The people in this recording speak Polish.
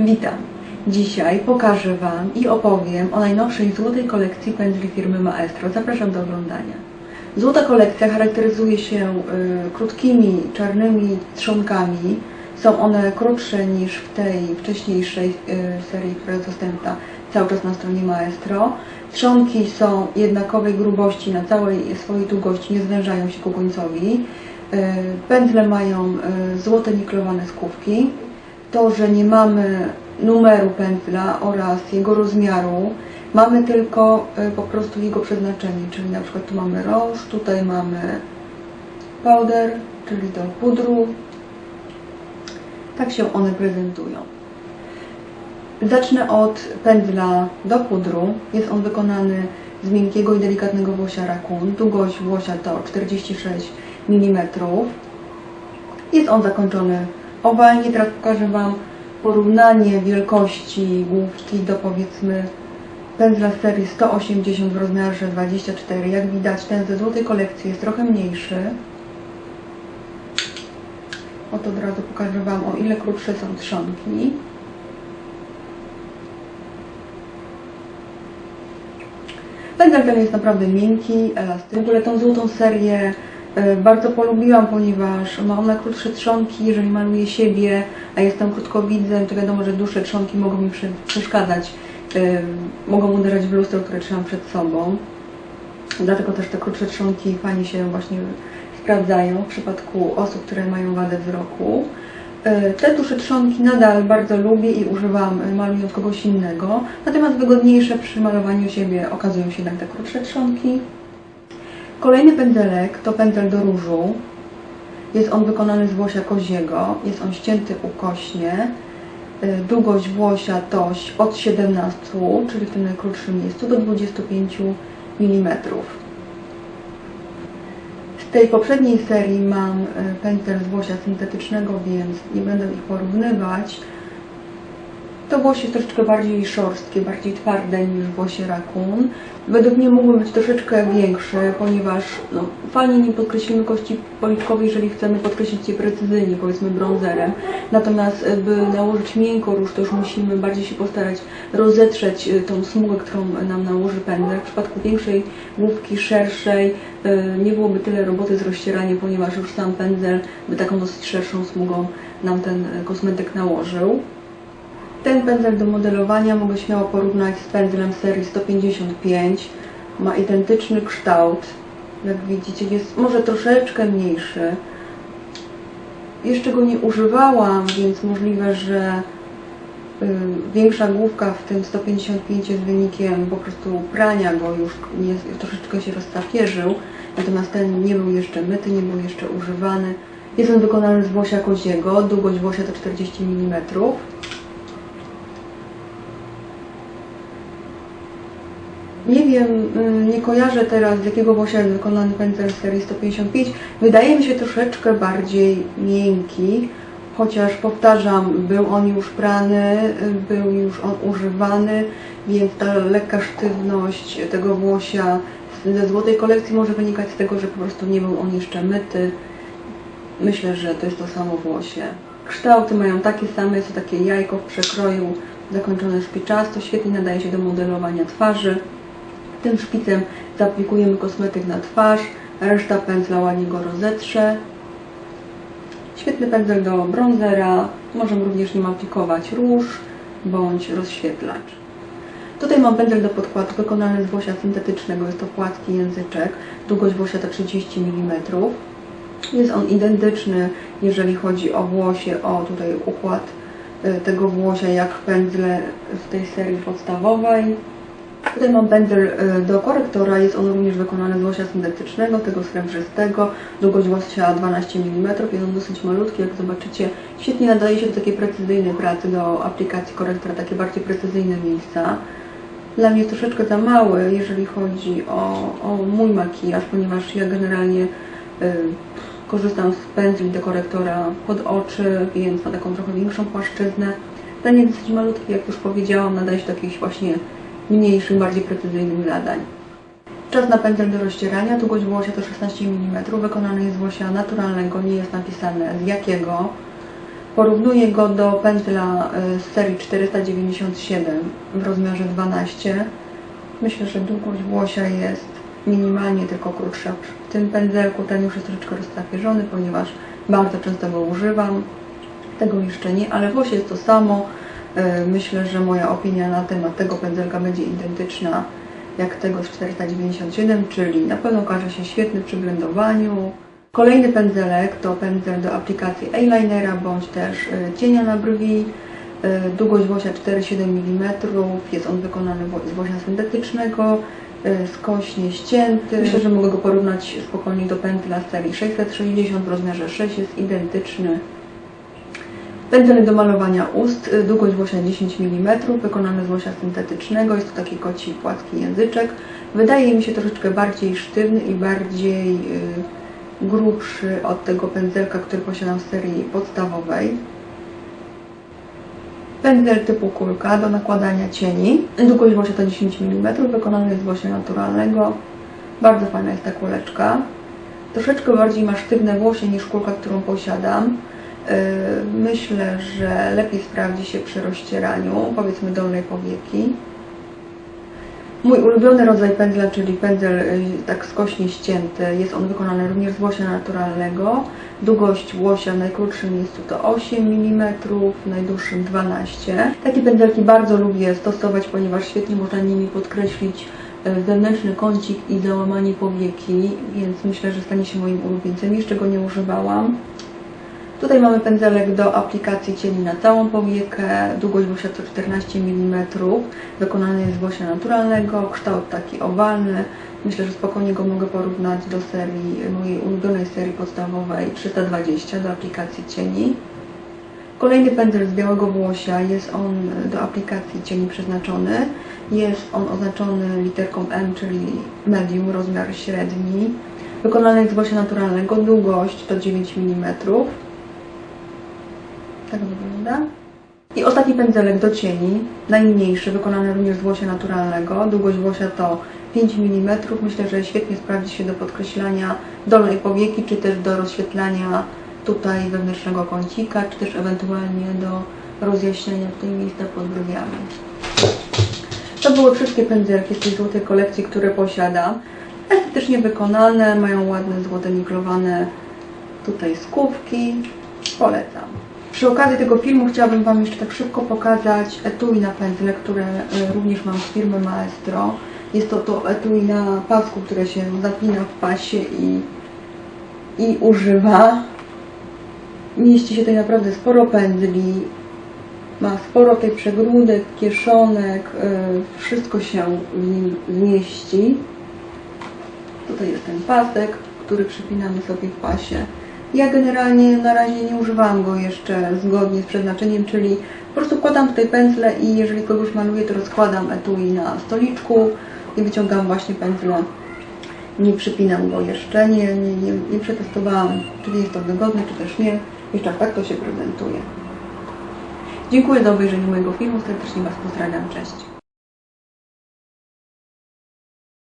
Witam! Dzisiaj pokażę Wam i opowiem o najnowszej złotej kolekcji pędzli firmy Maestro. Zapraszam do oglądania. Złota kolekcja charakteryzuje się y, krótkimi, czarnymi trzonkami. Są one krótsze niż w tej wcześniejszej y, serii, która jest dostępna cały czas na stronie Maestro. Trzonki są jednakowej grubości na całej swojej długości, nie zwężają się ku końcowi. Y, Pędzle mają y, złote niklowane skówki. To, że nie mamy numeru pędzla oraz jego rozmiaru, mamy tylko y, po prostu jego przeznaczenie, czyli na przykład tu mamy róż, tutaj mamy powder, czyli do pudru. Tak się one prezentują. Zacznę od pędzla do pudru. Jest on wykonany z miękkiego i delikatnego włosia rakun. Długość włosia to 46 mm. Jest on zakończony owalnie. Teraz pokażę Wam porównanie wielkości główki do powiedzmy pędzla serii 180 w rozmiarze 24. Jak widać ten ze złotej kolekcji jest trochę mniejszy. Oto od razu pokażę Wam o ile krótsze są trzonki. Pędzel ten jest naprawdę miękki, elastyczny. W ogóle tą złotą serię bardzo polubiłam, ponieważ ma ona krótsze trzonki. Jeżeli maluję siebie, a jestem krótkowidzem, to wiadomo, że dłuższe trzonki mogą mi prze- przeszkadzać. e, Mogą uderzać w lustro, które trzymam przed sobą. Dlatego też te krótsze trzonki fajnie się właśnie sprawdzają w przypadku osób, które mają wadę wzroku. E, Te dłuższe trzonki nadal bardzo lubię i używam e, malując kogoś innego, natomiast wygodniejsze przy malowaniu siebie okazują się jednak te krótsze trzonki. Kolejny pędzelek to pędzel do różu. Jest on wykonany z włosia koziego, jest on ścięty ukośnie. E, Długość włosia to od 17, czyli w tym najkrótszym miejscu, do 25 mm. Z tej poprzedniej serii mam e, pędzel z włosia syntetycznego, więc nie będę ich porównywać. To włosie troszeczkę bardziej szorstkie, bardziej twarde niż włosie rakun. Według mnie mógłby być troszeczkę większy, ponieważ no, fajnie nim podkreślimy kości policzkowe, jeżeli chcemy podkreślić je precyzyjnie, powiedzmy brązerem. Natomiast e, by nałożyć miękko róż, to już musimy bardziej się postarać rozetrzeć e, tą smugę, którą nam nałoży pędzel. W przypadku większej główki, szerszej, e, nie byłoby tyle roboty z rozcieraniem, ponieważ już sam pędzel by taką dosyć szerszą smugą nam ten kosmetyk nałożył. Ten pędzel do modelowania mogę śmiało porównać z pędzlem serii 155. Ma identyczny kształt. Jak widzicie, jest może troszeczkę mniejszy. Jeszcze go nie używałam, więc możliwe, że y, większa główka w tym 155 jest wynikiem po prostu prania go, już nie, troszeczkę się roztapierzył. Natomiast ten nie był jeszcze myty, nie był jeszcze używany. Jest on wykonany z włosia koziego, długość włosia to 40 mm. Nie wiem, y, nie kojarzę teraz z jakiego włosia jest wykonany pędzel serii 155. Wydaje mi się troszeczkę bardziej miękki, chociaż powtarzam, był on już prany, był już on używany, więc ta lekka sztywność tego włosia ze złotej kolekcji może wynikać z tego, że po prostu nie był on jeszcze myty. Myślę, że to jest to samo włosie. Kształty mają takie same, jest to takie jajko w przekroju zakończone szpiczasto, świetnie nadaje się do modelowania twarzy. Tym szpicem zaaplikujemy kosmetyk na twarz, reszta pędzla ładnie go rozetrze. Świetny pędzel do bronzera, możemy również nim aplikować róż bądź rozświetlacz. Tutaj mam pędzel do podkładu wykonany z włosia syntetycznego, jest to płatki języczek, długość włosia to 30 mm. Jest on identyczny, jeżeli chodzi o włosie, o tutaj układ y, tego włosia, jak pędzle z tej serii podstawowej. Tutaj mam pędzel y, do korektora, jest on również wykonany z łosia syntetycznego, tego srebrzystego, długość łosia 12 mm, jest on dosyć malutki, jak zobaczycie. Świetnie nadaje się do takiej precyzyjnej pracy, do aplikacji korektora, takie bardziej precyzyjne miejsca. Dla mnie jest troszeczkę za mały, jeżeli chodzi o, o mój makijaż, ponieważ ja generalnie y, korzystam z pędzli do korektora pod oczy, więc ma taką trochę większą płaszczyznę. Dla mnie dosyć malutki, jak już powiedziałam, nadaje się do jakichś właśnie mniejszych, bardziej precyzyjnych zadań. Czas na pędzel do rozcierania, długość włosia to 16 mm, wykonany jest z włosia naturalnego, nie jest napisane z jakiego. Porównuję go do pędzla y, z serii 497 w rozmiarze 12. Myślę, że długość włosia jest minimalnie tylko krótsza. W tym pędzelku ten już jest troszeczkę roztapierzony, ponieważ bardzo często go używam. Tego jeszcze nie, ale włosie jest to samo. Y, Myślę, że moja opinia na temat tego pędzelka będzie identyczna jak tego z 497, czyli na pewno okaże się świetny przy blendowaniu. Kolejny pędzelek to pędzel do aplikacji eyelinera bądź też y, cienia na brwi. Y, Długość włosia 4,7 mm, jest on wykonany z włosia syntetycznego, skośnie ścięty. Myślę, że mogę go porównać spokojnie do pędzla serii 660 w rozmiarze 6, jest identyczny. Pędzel do malowania ust, y, długość włosia 10 mm, wykonany z włosia syntetycznego, jest to taki koci płaski języczek. Wydaje mi się troszeczkę bardziej sztywny i bardziej y, grubszy od tego pędzelka, który posiadam w serii podstawowej. Pędzel typu kulka do nakładania cieni. Długość włosia to 10 mm, wykonany jest z włosia naturalnego. Bardzo fajna jest ta kuleczka. Troszeczkę bardziej ma sztywne włosie niż kulka, którą posiadam. Yy, Myślę, że lepiej sprawdzi się przy rozcieraniu, powiedzmy dolnej powieki. Mój ulubiony rodzaj pędzla, czyli pędzel y, tak skośnie ścięty, jest on wykonany również z włosia naturalnego. Długość włosia w najkrótszym miejscu to 8 mm, w najdłuższym 12. Takie pędzelki bardzo lubię stosować, ponieważ świetnie można nimi podkreślić y, zewnętrzny kącik i załamanie powieki, więc myślę, że stanie się moim ulubieńcem. Jeszcze go nie używałam. Tutaj mamy pędzelek do aplikacji cieni na całą powiekę. Długość włosia to 14 mm. Wykonany jest z włosia naturalnego. Kształt taki owalny. Myślę, że spokojnie go mogę porównać do serii, mojej ulubionej serii podstawowej 320 do aplikacji cieni. Kolejny pędzel z białego włosia. Jest on do aplikacji cieni przeznaczony. Jest on oznaczony literką M, czyli medium, rozmiar średni. Wykonany jest z włosia naturalnego. Długość to 9 mm. Tak wygląda. I ostatni pędzelek do cieni, najmniejszy, wykonany również z włosia naturalnego. Długość włosia to 5 mm. Myślę, że świetnie sprawdzi się do podkreślania dolnej powieki, czy też do rozświetlania tutaj wewnętrznego kącika, czy też ewentualnie do rozjaśnienia tutaj miejsca pod brwiami. To były wszystkie pędzelki z tej złotej kolekcji, które posiadam. Estetycznie wykonane, mają ładne złote niklowane tutaj skówki. Polecam. Przy okazji tego filmu chciałabym Wam jeszcze tak szybko pokazać etui na pędzle, które e, również mam z firmy Maestro. Jest to to etui na pasku, które się zapina w pasie i, i używa. Mieści się tutaj naprawdę sporo pędzli. Ma sporo tej przegródek, kieszonek, e, wszystko się w nim zmieści. Tutaj jest ten pasek, który przypinamy sobie w pasie. Ja generalnie na razie nie używałam go jeszcze zgodnie z przeznaczeniem, czyli po prostu wkładam tutaj pędzle i jeżeli kogoś maluję, to rozkładam etui na stoliczku i wyciągam właśnie pędzle. Nie przypinam go jeszcze, nie, nie, nie, nie przetestowałam, czy jest to wygodne, czy też nie. Jeszcze tak to się prezentuje. Dziękuję za obejrzenie mojego filmu, serdecznie Was pozdrawiam, cześć.